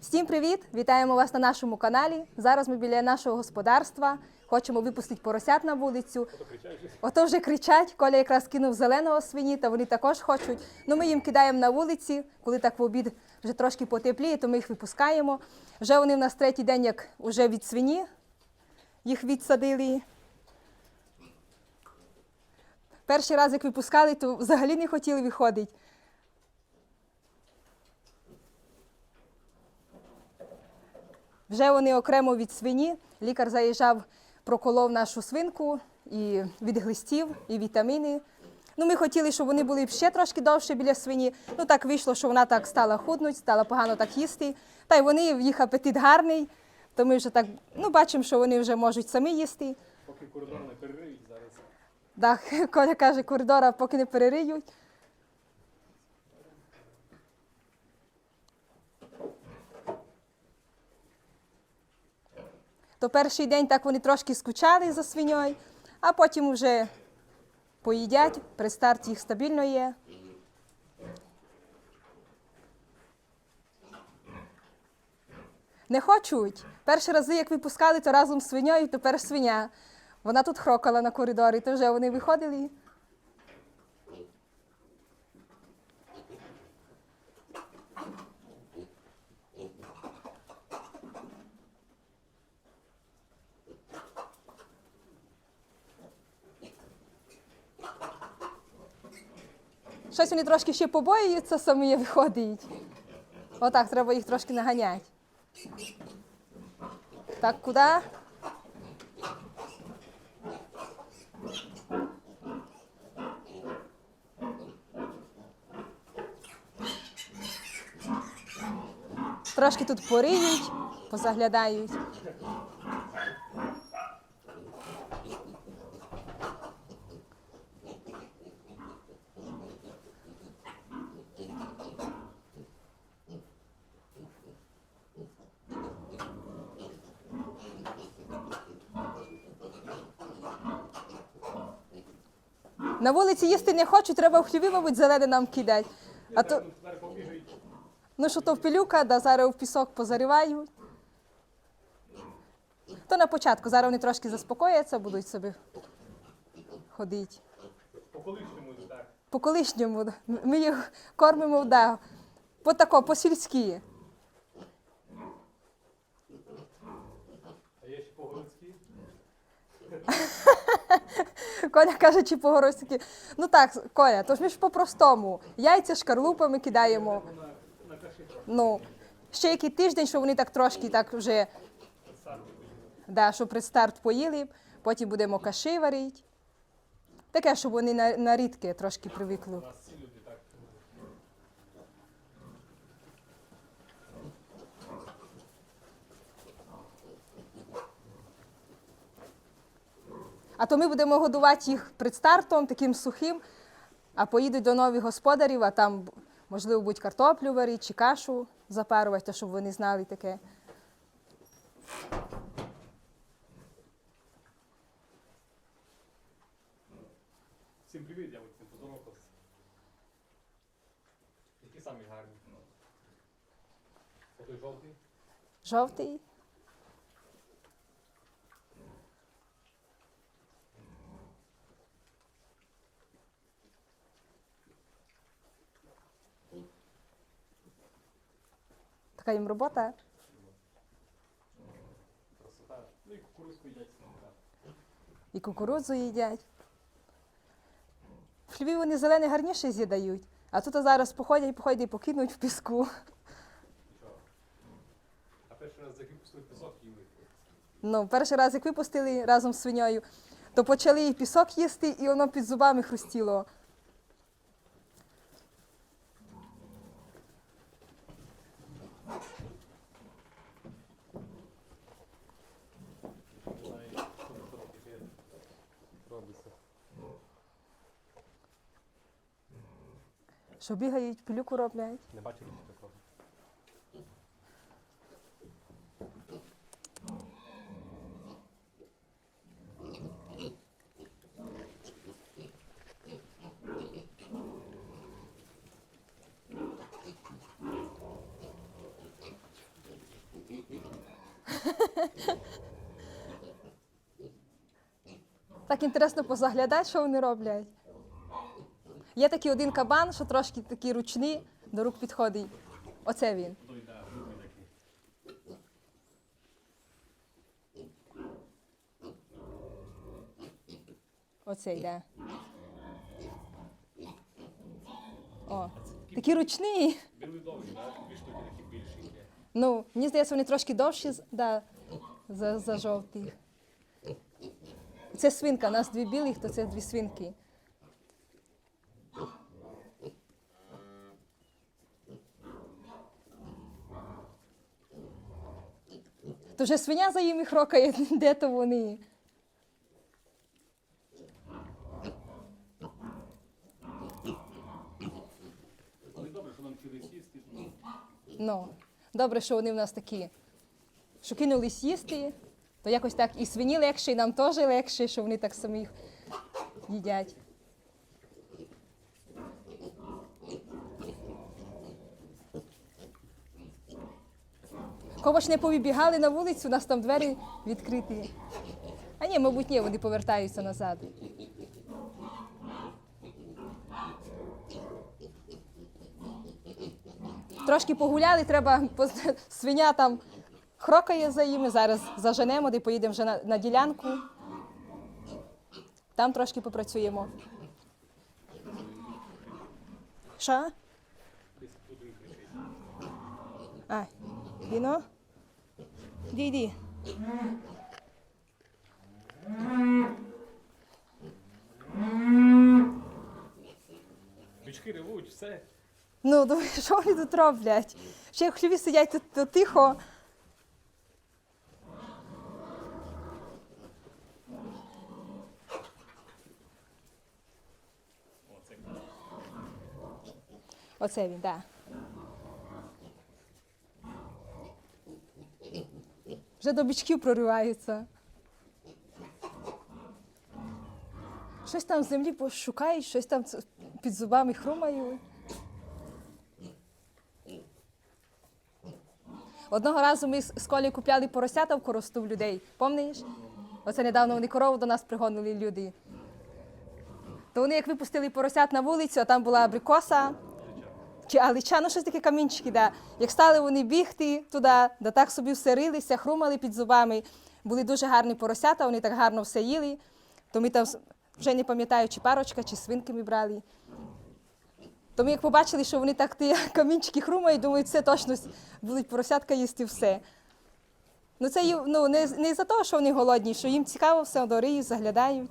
Всім привіт! Вітаємо вас на нашому каналі. Зараз ми біля нашого господарства. Хочемо випустити поросят на вулицю. Ото вже кричать. Коля якраз кинув зеленого свині, та вони також хочуть. Ну ми їм кидаємо на вулиці. Коли так в обід вже трошки потепліє, то ми їх випускаємо. Вже вони в нас третій день, як вже від свині їх відсадили. Перший раз, як випускали, то взагалі не хотіли виходити. Вже вони окремо від свині. Лікар заїжджав, проколов нашу свинку і від глистів, і вітаміни. Ну, ми хотіли, щоб вони були ще трошки довше біля свині. Ну так вийшло, що вона так стала худнуть, стала погано так їсти. Та й вони, їх апетит гарний, то ми вже так ну, бачимо, що вони вже можуть самі їсти. Поки коридор не перериють зараз. Да, Коля каже, коридора поки не перериють. То перший день так вони трошки скучали за свиньою, а потім вже поїдять, при старті їх стабільно є. Не хочуть. Перші рази, як випускали, то разом з свиньою, тепер свиня. Вона тут хрокала на коридорі, то вже вони виходили. Щось вони трошки ще побоюються, самі виходять. Отак, треба їх трошки наганяти. Так, куди? Трошки тут пориють, позаглядають. На вулиці їсти не хочуть, треба в хліві, мабуть, зелене нам кидати. А то, ну що то в пилюка, да зараз в пісок позаривають. То на початку, зараз вони трошки заспокояться, будуть собі ходити. По колишньому так. По колишньому. Ми їх кормимо, да, по тако, по сільськи. А є ще по-городськи. Коля каже, чи по-городськи. Ну так, Коля, то ж ми ж по-простому. Яйця шкарлупами кидаємо. Ну, ще який тиждень, що вони так трошки так вже, да, що при старт поїли, потім будемо каші варити. Таке, щоб вони на, на рідке трошки привикли. У нас всі люди так. А то ми будемо годувати їх перед стартом, таким сухим, а поїдуть до нових господарів, а там, можливо, будуть картоплю варити чи кашу запарувати, то щоб вони знали таке. Всім привіт, я Максим Позорокос. Які самі гарні? Отой жовтий. Жовтий. Така їм робота. Красота. Ну і кукурузку їдять. І кукурудзу їдять. В хліві вони зелене гарніше з'їдають, а тут зараз походять, походять і покинуть в піску. А перший раз як випустили пісок їли. Ну, перший раз, як випустили разом з свиньою, то почали і пісок їсти, і воно під зубами хрустіло. Не знаю, що тут таке робиться. Що бігають, пилюку роблять. Не бачили ще такого. Так інтересно позаглядати, що вони роблять. Є такий один кабан, що трошки такий ручний, до рук підходить. Оце він. Оце йде. О, такий ручний. Білий? Дві штуки такі більші. Ну, мені здається, вони трошки довші да, за, за жовтих. Це свинка, у нас дві білих, то це дві свинки. То вже свиня за їм їх рокає, де то вони. Добре, що нам вчили сісти. Ну, добре, що вони в нас такі, що кинулись їсти, то якось так і свині легше, і нам теж легше, що вони так самі їдять. Кого ж не повибігали на вулицю, у нас там двері відкриті. А ні, мабуть, ні, вони повертаються назад. Трошки погуляли, треба свиня там хрокає за ними. Зараз заженемо, де поїдемо вже на, на ділянку. Там трошки попрацюємо. Що? А, Діно? Іди, йди. Бички ревуть, все. Ну, думаю, що вони тут роблять? Ще в хліві сидять тут, тут тихо. Оце. Він, так. Вже до бичків прориваються. Щось там в землі пошукають, щось там під зубами хрумають. Одного разу ми з Колею купляли поросята в коросту в людей. Помниш? Оце недавно вони корову до нас пригонили люди. То вони як випустили поросят на вулицю, а там була абрикоса, чи алича, щось таке камінчики, да. Як стали вони бігти туди, да так собі все рилися, хрумали під зубами. Були дуже гарні поросята, вони так гарно все їли. То ми там вже не пам'ятаю, чи парочка, чи свинки ми брали. То ми як побачили, що вони так ті камінчики хрумають, думають, це точно будуть поросятка їсти все. Ну це ну, не, не за те, що вони голодні, що їм цікаво все дориють, заглядають.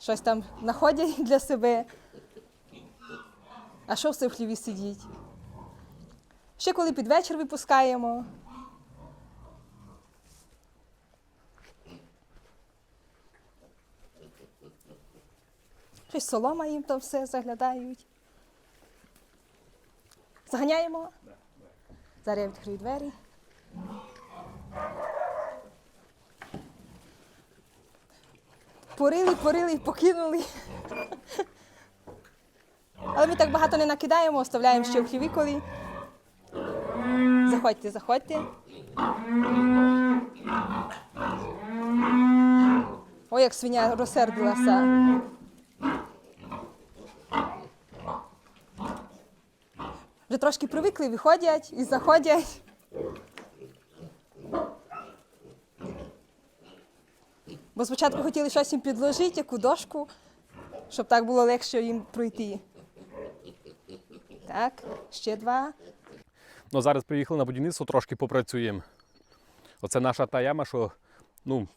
Щось там знаходять для себе. А що все в хліві сидіть? Ще коли під вечір випускаємо. Щось солома їм там все заглядають. Заганяємо. Зараз я відкрию двері. Порили, порили і покинули. Але ми так багато не накидаємо, оставляємо ще в хліві коли. Заходьте, заходьте. Ой, як свиня розсердилася. Вже трошки привикли, виходять і заходять. Бо спочатку хотіли щось їм підложити, яку дошку, щоб так було легше їм пройти. Так, ще два. Ну, зараз приїхали на будівництво, трошки попрацюємо. Оце наша та яма, що ну,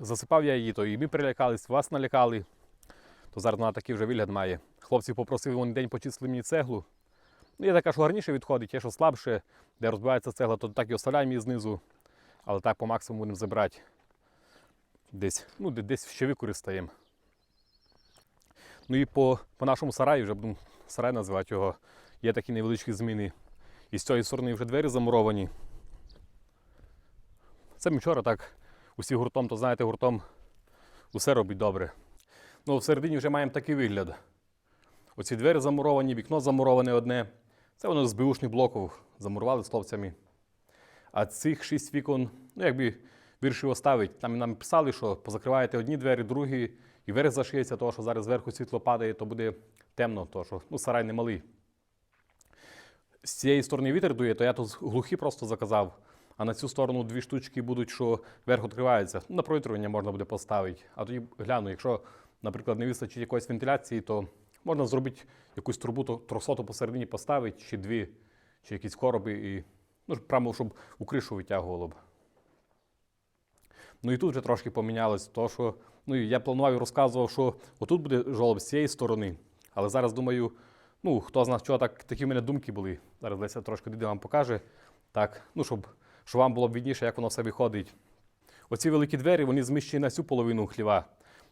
засипав я її, то і ми перелякались, вас налякали. То зараз вона такий вже вигляд має. Хлопці попросили вони день почистили мені цеглу. Ну, є така, що гарніше відходить, є що слабше, де розбивається цегла, то так і оставляємо її знизу. Але так по максимуму будемо забрати. Десь, ну, десь ще використаємо. Ну і по, по нашому сараї, вже будемо сарай називати його, є такі невеличкі зміни. І з цієї сторони вже двері замуровані. Це ми вчора так усі гуртом, то знаєте, гуртом усе робить добре. Ну, всередині вже маємо такий вигляд. Оці двері замуровані, вікно замуроване одне. Це воно з бюшних блоків замурували з хлопцями. А цих шість вікон, ну якби вирішив оставити. Там нам писали, що позакриваєте одні двері, другі, і верх зашиється, тому що зараз зверху світло падає, то буде темно, тому що ну, сарай не малий. З цієї сторони вітер дує, то я тут глухі просто заказав. А на цю сторону дві штучки будуть, що верх відкривається. На провітрювання можна буде поставити. А тоді гляну, якщо, наприклад, не вистачить якоїсь вентиляції, то можна зробити якусь трубу тросоту посередині поставити, чи дві, чи якісь короби, і ну, прямо щоб у кришу витягувало б. Ну і тут вже трошки помінялось, то що ну, я планував і розказував, що отут буде жолоб з цієї сторони. Але зараз думаю, ну хто знає, чого так, такі в мене думки були. Зараз Леся трошки діди вам покаже. Так, ну щоб, щоб вам було б відніше, як воно все виходить. Оці великі двері вони зміщені на цю половину хліва.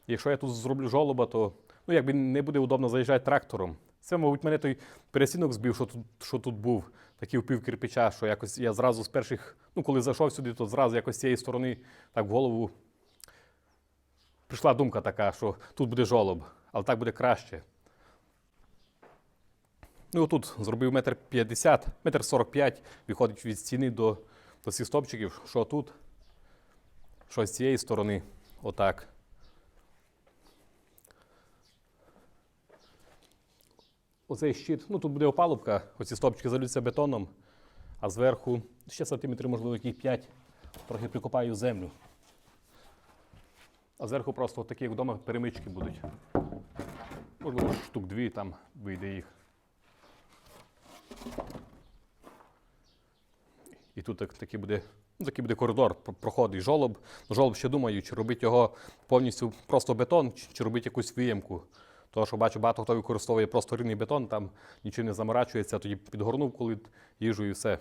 Якщо я тут зроблю жолоба, то ну, якби не буде удобно заїжджати трактором. Це, мабуть, мене той пересінок збив, що тут, що тут був, такий впів кирпича, що якось я зразу з перших, ну коли зайшов сюди, то зразу якось з цієї сторони так в голову прийшла думка така, що тут буде жолоб, але так буде краще. Ну, і отут зробив метр п'ятдесят, метр сорок п'ять, виходить від стіни до, до цих стопчиків, що тут, що з цієї сторони, отак. Оцей щит, ну тут буде опалубка, оці стопчики залються бетоном, а зверху ще сантиметрів, можливо, які 5, трохи прикопаю землю. А зверху просто такі, як вдома, перемички будуть. Можливо, штук дві там вийде їх. І тут так, такий буде, ну, такий буде коридор, проходить жолоб. Жолоб ще думаю, чи робити його повністю просто бетон, чи, робити якусь виємку. Тому що бачу, багато хто використовує просто рівний бетон, там нічого не заморачується, тоді підгорнув, коли їжу і все.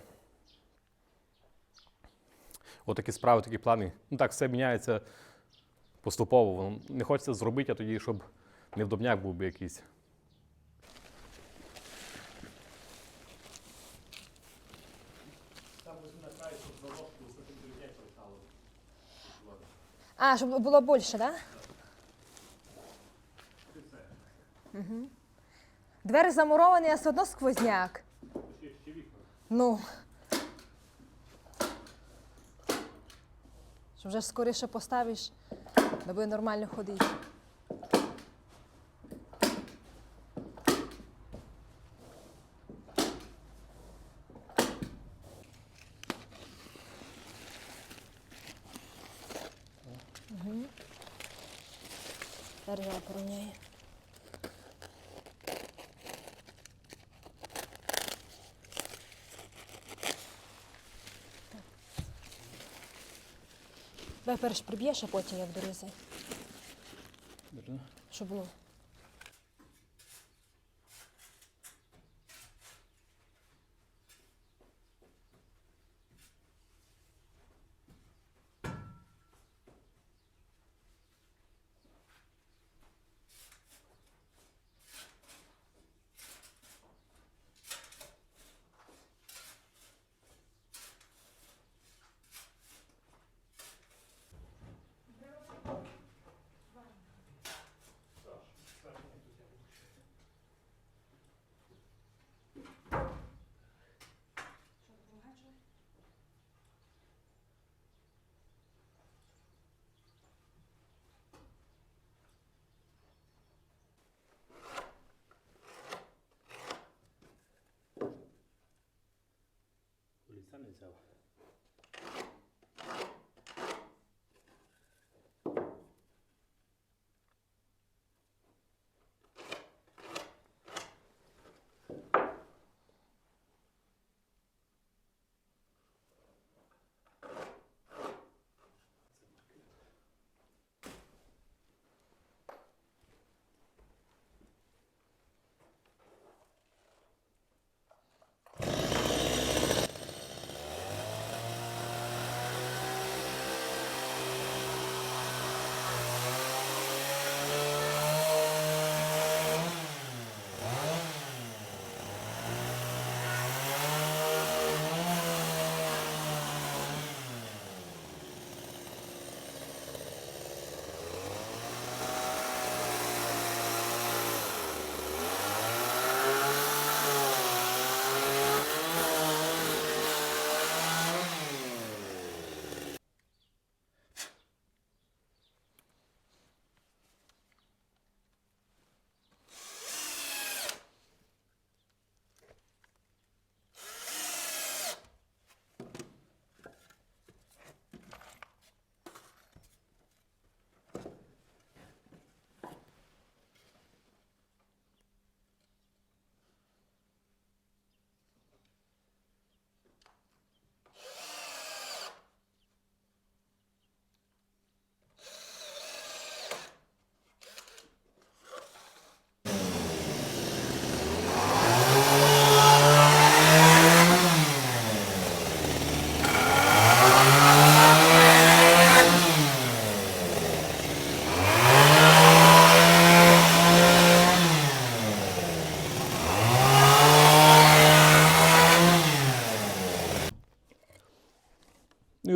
Отакі справи, такі плани. Ну так, все міняється поступово. Не хочеться зробити, а тоді, щоб невдобняк був би якийсь. А, щоб було більше, так? Да? Угу. Двері замуровані, а все одно сквозняк. Ну. Що вже скоріше поставиш, буде нормально ходити. Зараз я порівняю. Давай перш приб'єш, а потім як дорізай. Щоб було. Ліця не взяв. Ну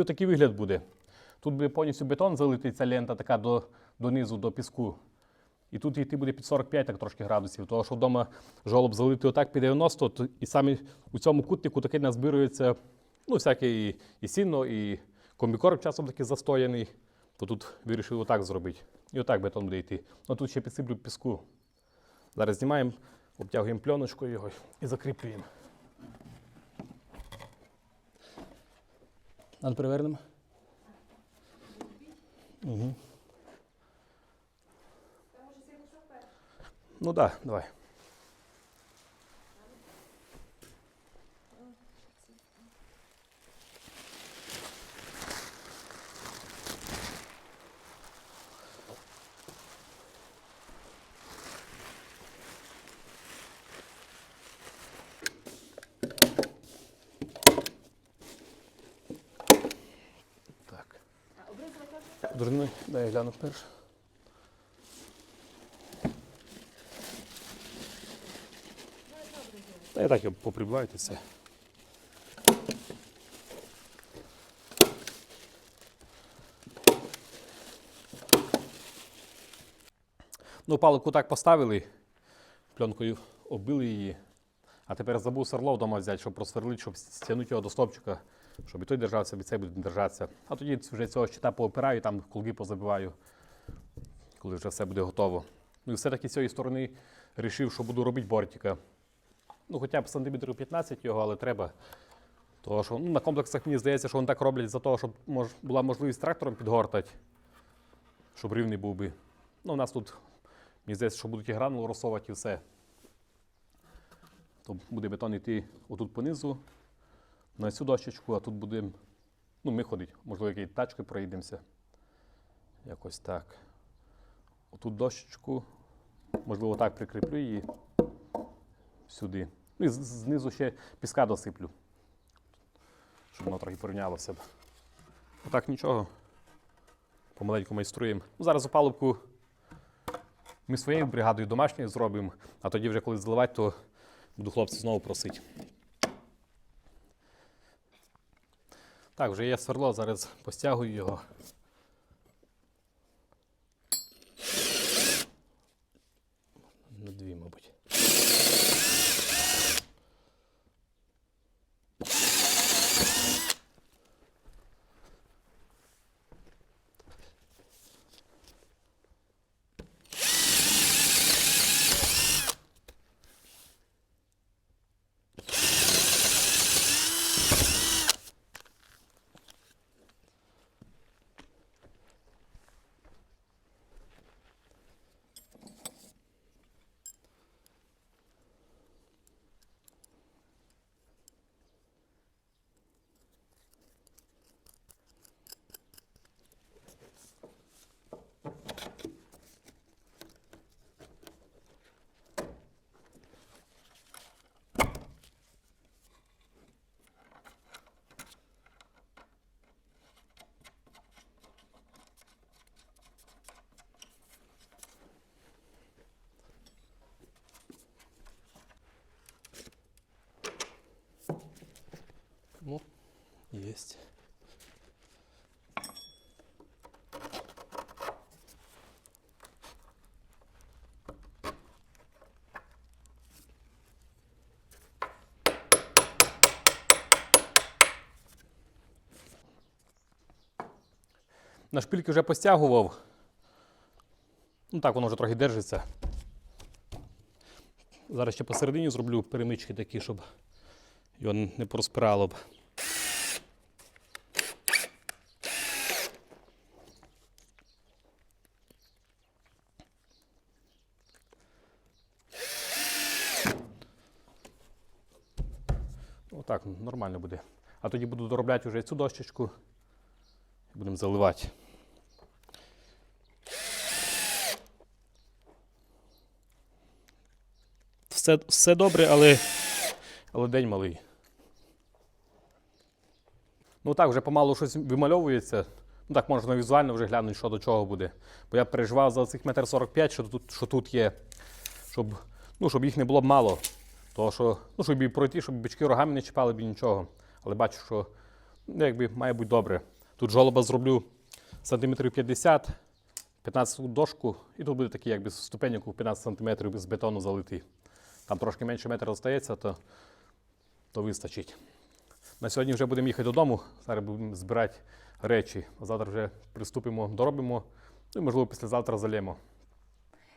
і отакий вигляд буде. Тут буде повністю бетон залитий, ця лента така до, донизу, до піску. І тут йти буде під 45 так трошки градусів, тому що вдома жолоб залити отак під 90, то і саме у цьому кутнику таке назбирується ну, всяке і, і сіно, і комбікорм часом такий застояний. То тут вирішив отак зробити. І отак бетон буде йти. Ну тут ще підсиплю піску. Зараз знімаємо, обтягуємо пленочкою його і закріплюємо. Надо перевернемо. Угу. Ну так, да, давай. Так. Дурний, дай я гляну перше. Та я так його поприбиваю все. Ну, палку так поставили, пленкою оббили її. А тепер забув сверло вдома взяти, щоб просверлити, щоб стягнути його до стовпчика, щоб і той держався, і цей буде держатися. А тоді вже цього щита поопираю, там кулги позабиваю, коли вже все буде готово. Ну і все-таки з цієї сторони вирішив, що буду робити бортика. Ну, хоча б сантиметрів 15 його, але треба. Тому що ну, на комплексах мені здається, що вони так роблять за того, щоб мож, була можливість трактором підгортати, щоб рівний був би. Ну, у нас тут, мені здається, що будуть і гранули розсовувати і все. То буде бетон йти отут понизу, на цю дощечку, а тут будемо, ну, ми ходить, можливо, якісь тачки проїдемося. Якось так. Отут дощечку, можливо, так прикріплю її сюди. Ну і знизу ще піска досиплю, щоб воно трохи порівнялося. Отак нічого. Помаленьку майструємо. Ну, зараз опалубку ми своєю бригадою домашньою зробимо, а тоді вже коли зливати, то буду хлопців знову просити. Так, вже є сверло, зараз постягую його. На дві, мабуть. Ну, есть. На шпильки вже постягував. Ну так, воно вже трохи держиться. Зараз ще посередині зроблю перемички такі, щоб його не порозпирало б. Отак, нормально буде. А тоді буду доробляти вже цю дощечку і будемо заливати. Все, все добре, але, але день малий. Ну так, вже помалу щось вимальовується. Ну так, можна візуально вже глянути, що до чого буде. Бо я переживав за цих метр 45, що тут, що тут є, щоб, ну, щоб їх не було б мало. Того, що, ну, щоб і пройти, щоб бички рогами не чіпали б нічого. Але бачу, що ну, якби має бути добре. Тут жолоба зроблю сантиметрів 50, 15 дошку, і тут буде такий якби ступеньок у 15 сантиметрів з бетону залитий. Там трошки менше метра залишається, то, то вистачить. На сьогодні вже будемо їхати додому. Зараз будемо збирати речі. Завтра вже приступимо, доробимо. Ну і можливо післязавтра залємо.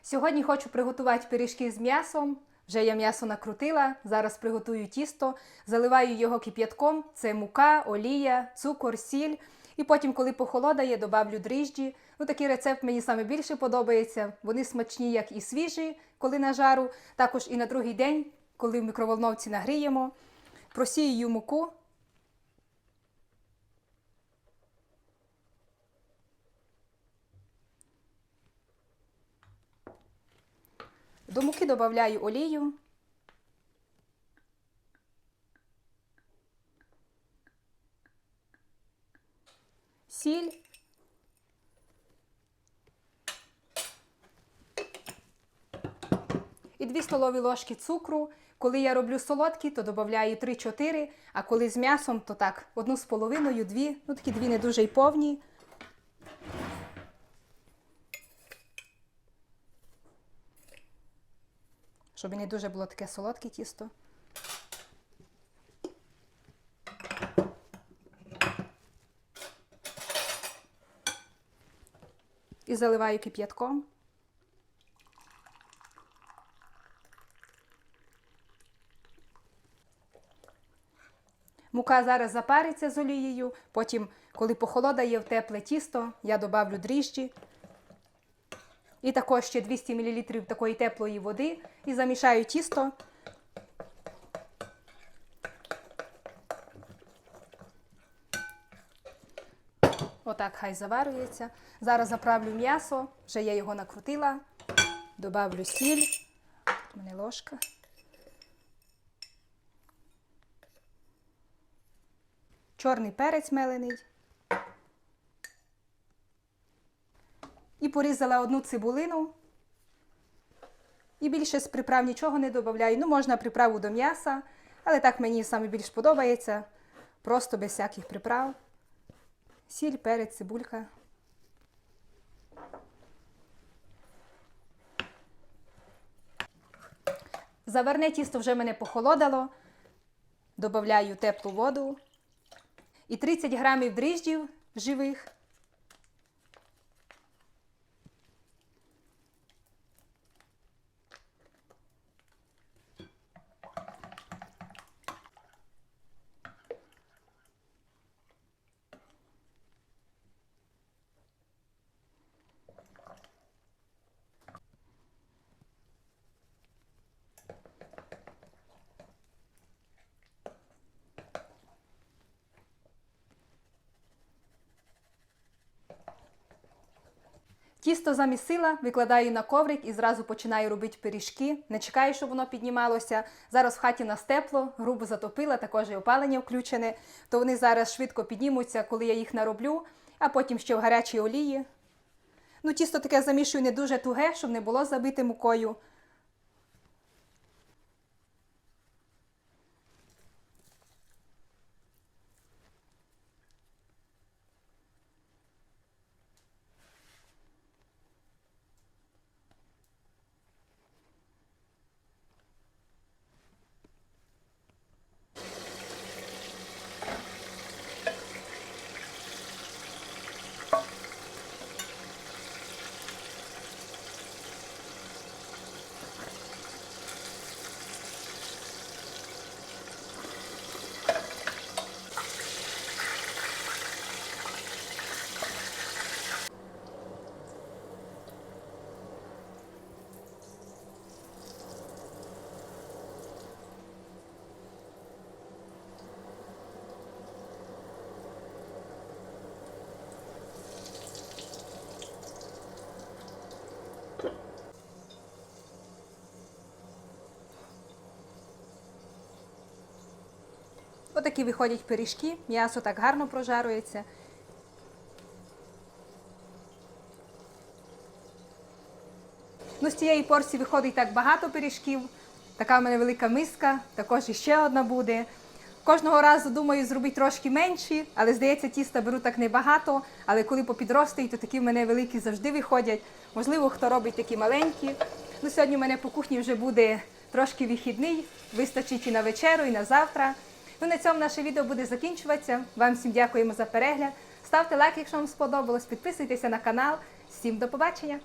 Сьогодні хочу приготувати пиріжки з м'ясом. Вже я м'ясо накрутила. Зараз приготую тісто, заливаю його кип'ятком. Це мука, олія, цукор, сіль. І потім, коли похолодає, добавлю дріжджі. Ну, такий рецепт мені саме більше подобається. Вони смачні, як і свіжі, коли на жару, також і на другий день, коли в мікроволновці нагріємо. Просію муку. До муки додаю олію. Сіль. І 2 столові ложки цукру. Коли я роблю солодкі, то додаю 3-4, а коли з м'ясом, то так, одну з половиною, дві, ну такі дві не дуже й повні. Щоб не дуже було таке солодке тісто. І заливаю кип'ятком. Мука зараз запариться з олією, потім, коли похолодає в тепле тісто, я добавлю дріжджі. І також ще 200 мл такої теплої води і замішаю тісто. Отак хай заварюється. Зараз заправлю м'ясо, вже я його накрутила. Добавлю сіль. У мене ложка. Чорний перець мелений. І порізала одну цибулину. І більше з приправ нічого не додаю. Ну, можна приправу до м'яса, але так мені саме більш подобається. Просто без всяких приправ. Сіль, перець, цибулька. Заварне тісто вже мене похолодало. Добавляю теплу воду. І 30 грамів дріжджів живих. Тісто замісила, викладаю на коврик і зразу починаю робити пиріжки. Не чекаю, щоб воно піднімалося. Зараз в хаті нас тепло, грубо затопила, також і опалення включене. То вони зараз швидко піднімуться, коли я їх нароблю, а потім ще в гарячій олії. Ну, тісто таке замішую не дуже туге, щоб не було забите мукою. Отакі виходять пиріжки, м'ясо так гарно прожарується. Ну, з цієї порції виходить так багато пиріжків. Така в мене велика миска, також іще одна буде. Кожного разу думаю зробити трошки менші, але здається, тіста беру так небагато. Але коли попідростають, то такі в мене великі завжди виходять. Можливо, хто робить такі маленькі. Ну, сьогодні в мене по кухні вже буде трошки вихідний, вистачить і на вечеру, і на завтра. Ну, на цьому наше відео буде закінчуватися. Вам всім дякуємо за перегляд. Ставте лайк, якщо вам сподобалось, підписуйтеся на канал. Всім до побачення!